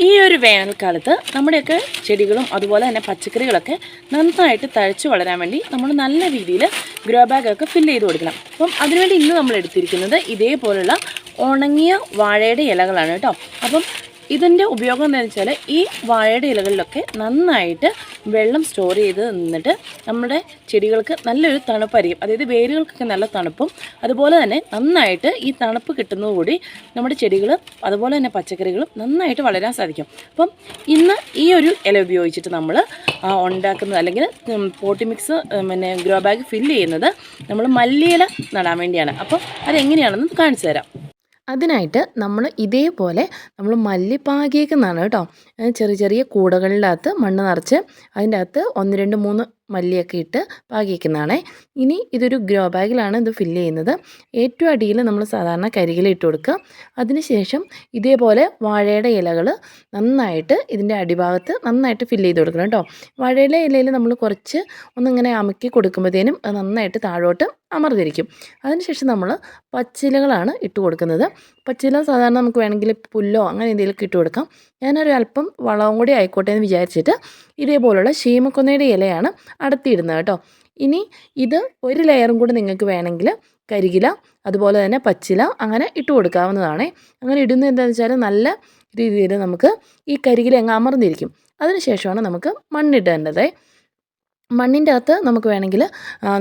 ഈ ഒരു വേനൽക്കാലത്ത് നമ്മുടെയൊക്കെ ചെടികളും അതുപോലെ തന്നെ പച്ചക്കറികളൊക്കെ നന്നായിട്ട് തഴച്ചു വളരാൻ വേണ്ടി നമ്മൾ നല്ല രീതിയിൽ ഗ്രോ ബാഗൊക്കെ ഫില്ല് ചെയ്ത് കൊടുക്കണം. അപ്പം അതിനുവേണ്ടി ഇന്ന് നമ്മൾ എടുത്തിരിക്കുന്നത് ഇതേപോലുള്ള ഉണങ്ങിയ വാഴയുടെ ഇലകളാണ് കേട്ടോ. അപ്പം ഇതിന്റെ ഉപയോഗം എന്താണെന്ന് വെച്ചാൽ ഈ വാഴയുടെ ഇലകളിലൊക്കെ നന്നായിട്ട് വെള്ളം സ്റ്റോർ ചെയ്ത് നിന്നിട്ട് നമ്മുടെ ചെടികൾക്ക് നല്ലൊരു തണുപ്പായിരിക്കും. അതായത് വേരുകൾക്കൊക്കെ നല്ല തണുപ്പും അതുപോലെ തന്നെ നന്നായിട്ട് ഈ തണുപ്പ് കിട്ടുന്നതുകൂടി നമ്മുടെ ചെടികൾ അതുപോലെ തന്നെ പച്ചക്കറികളും നന്നായിട്ട് വളരാൻ സാധിക്കും. അപ്പം ഇന്ന് ഈ ഒരു ഇല ഉപയോഗിച്ചിട്ട് നമ്മൾ ഉണ്ടാക്കുന്നത് അല്ലെങ്കിൽ പോട്ടി മിക്സ് പിന്നെ ഗ്രോ ബാഗ് ഫില്ല് ചെയ്യുന്നത് നമ്മൾ മല്ലിയില നടാൻ വേണ്ടിയാണ്. അപ്പം അതെങ്ങനെയാണെന്ന് കാണിച്ചു തരാം. അതിനായിട്ട് നമ്മൾ ഇതേപോലെ നമ്മൾ മല്ലി പാകിയേക്കുന്നതാണ് കേട്ടോ ചെറിയ ചെറിയ ചെറിയ കൂടകളിനകത്ത് മണ്ണ് നിറച്ച് അതിന്റെ അകത്ത് ഒന്ന് രണ്ട് മൂന്ന് മല്ലിയൊക്കെ ഇട്ട് പാകിയേക്കുന്നതാണേ ഇനി ഇതൊരു ഗ്രോ ബാഗിലാണ് ഇത് ഫില്ല് ചെയ്യുന്നത്. ഏറ്റവും അടിയിൽ നമ്മൾ സാധാരണ കരികിൽ ഇട്ട് കൊടുക്കുക. അതിനുശേഷം ഇതേപോലെ വാഴയുടെ ഇലകൾ നന്നായിട്ട് ഇതിന്റെ അടിഭാഗത്ത് നന്നായിട്ട് ഫില്ല് ചെയ്ത് കൊടുക്കണം കേട്ടോ. വാഴയുടെ ഇലയിൽ നമ്മൾ കുറച്ച് ഒന്നിങ്ങനെ അമുക്കി കൊടുക്കുമ്പോഴത്തേനും അത് നന്നായിട്ട് താഴോട്ട് അമർന്നിരിക്കും. അതിനുശേഷം നമ്മൾ പച്ചിലകളാണ് ഇട്ട് കൊടുക്കുന്നത്. പച്ചില സാധാരണ നമുക്ക് വേണമെങ്കിൽ പുല്ലോ അങ്ങനെ എന്തെങ്കിലുമൊക്കെ ഇട്ട് കൊടുക്കാം. ഞാനൊരു അല്പം വളവും കൂടി ആയിക്കോട്ടെ എന്ന് വിചാരിച്ചിട്ട് ഇതേപോലുള്ള ശീമക്കൊന്നയുടെ ഇലയാണ് അടത്തിയിടുന്നത് കേട്ടോ. ഇനി ഇത് ഒരു ലെയറും കൂടി നിങ്ങൾക്ക് വേണമെങ്കിൽ കരികില അതുപോലെ തന്നെ പച്ചില അങ്ങനെ ഇട്ട് കൊടുക്കാവുന്നതാണ്. അങ്ങനെ ഇടുന്നത് എന്താണെന്ന് വെച്ചാൽ നല്ല രീതിയിൽ നമുക്ക് ഈ കരികില അങ്ങ് അമർന്നിരിക്കും. അതിനുശേഷമാണ് നമുക്ക് മണ്ണിടേണ്ടത്. മണ്ണിന്റെ അകത്ത് നമുക്ക് വേണമെങ്കിൽ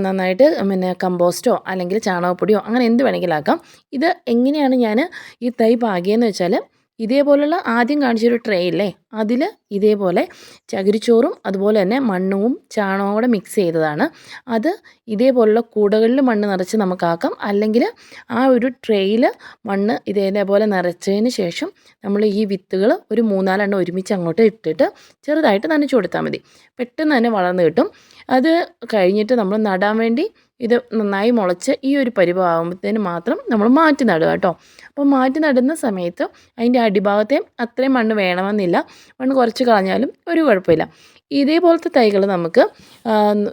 നന്നായിട്ട് പിന്നെ കമ്പോസ്റ്റോ അല്ലെങ്കിൽ ചാണകപ്പൊടിയോ അങ്ങനെ എന്ത് വേണമെങ്കിലും ആക്കാം. ഇത് എങ്ങനെയാണ് ഞാൻ ഈ തൈ പാകിയെന്ന് വെച്ചാൽ ഇതേപോലുള്ള ആദ്യം കാണിച്ചൊരു ട്രേ ഇല്ലേ? അതിൽ ഇതേപോലെ ചകിരിച്ചോറും അതുപോലെ തന്നെ മണ്ണും ചാണകവും കൂടെ മിക്സ് ചെയ്തതാണ്. അത് ഇതേപോലുള്ള കൂടകളിൽ മണ്ണ് നിറച്ച് നമുക്കാക്കാം. അല്ലെങ്കിൽ ആ ഒരു ട്രെയിൽ മണ്ണ് ഇതേപോലെ നിറച്ചതിന് ശേഷം നമ്മൾ ഈ വിത്തുകൾ ഒരു മൂന്നാലെണ്ണം ഒരുമിച്ച് അങ്ങോട്ട് ഇട്ടിട്ട് ചെറുതായിട്ട് നനച്ചു കൊടുത്താൽ മതി. പെട്ടെന്ന് തന്നെ വളർന്നു കിട്ടും. അത് കഴിഞ്ഞിട്ട് നമ്മൾ നടാൻ വേണ്ടി ഇത് നന്നായി മുളച്ച് ഈ ഒരു പരിഭാവുമ്പോഴത്തേന് മാത്രം നമ്മൾ മാറ്റി നടുക കേട്ടോ. അപ്പോൾ മാറ്റി നടുന്ന സമയത്ത് അതിന്റെ അടിഭാഗത്തെ അത്രയും മണ്ണ് വേണമെന്നില്ല. മണ്ണ് കുറച്ച് കളഞ്ഞാലും ഒരു കുഴപ്പമില്ല. ഇതേപോലത്തെ തൈകൾ നമുക്ക്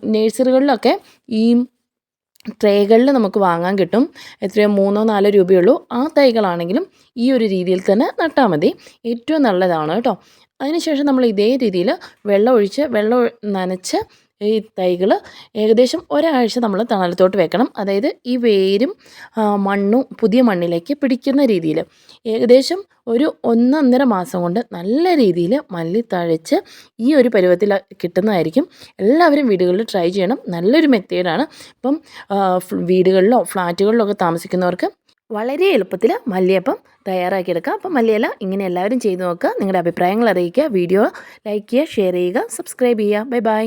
നേഴ്സറികളിലൊക്കെ ഈ ട്രേകളിൽ നമുക്ക് വാങ്ങാൻ കിട്ടും. എത്രയോ മൂന്നോ നാലോ രൂപയുള്ളൂ. ആ തൈകളാണെങ്കിലും ഈ ഒരു രീതിയിൽ തന്നെ നട്ടാൽ മതി. ഏറ്റവും നല്ലതാണ് കേട്ടോ. അതിനുശേഷം നമ്മൾ ഇതേ രീതിയിൽ വെള്ളം ഒഴിച്ച് വെള്ളം നനച്ച് ഈ തൈകൾ ഏകദേശം ഒരാഴ്ച നമ്മൾ തണലത്തോട്ട് വെക്കണം. അതായത് ഈ വേരും മണ്ണും പുതിയ മണ്ണിലേക്ക് പിടിക്കുന്ന രീതിയിൽ ഏകദേശം ഒരു ഒന്നൊന്നര മാസം കൊണ്ട് നല്ല രീതിയിൽ മല്ലി തഴച്ച് ഈ ഒരു പരുവത്തിൽ കിട്ടുന്നതായിരിക്കും. എല്ലാവരും വീടുകളിൽ ട്രൈ ചെയ്യണം. നല്ലൊരു മെത്തേഡാണ്. ഇപ്പം വീടുകളിലോ ഫ്ലാറ്റുകളിലോ ഒക്കെ താമസിക്കുന്നവർക്ക് വളരെ എളുപ്പത്തിൽ മല്ലിയപ്പം തയ്യാറാക്കിയെടുക്കാം. അപ്പം മല്ലിയില ഇങ്ങനെ എല്ലാവരും ചെയ്തു നോക്കുക. നിങ്ങളുടെ അഭിപ്രായങ്ങൾ അറിയിക്കുക. വീഡിയോ ലൈക്ക് ചെയ്യുക ഷെയർ ചെയ്യുക സബ്സ്ക്രൈബ് ചെയ്യുക. Bye bye.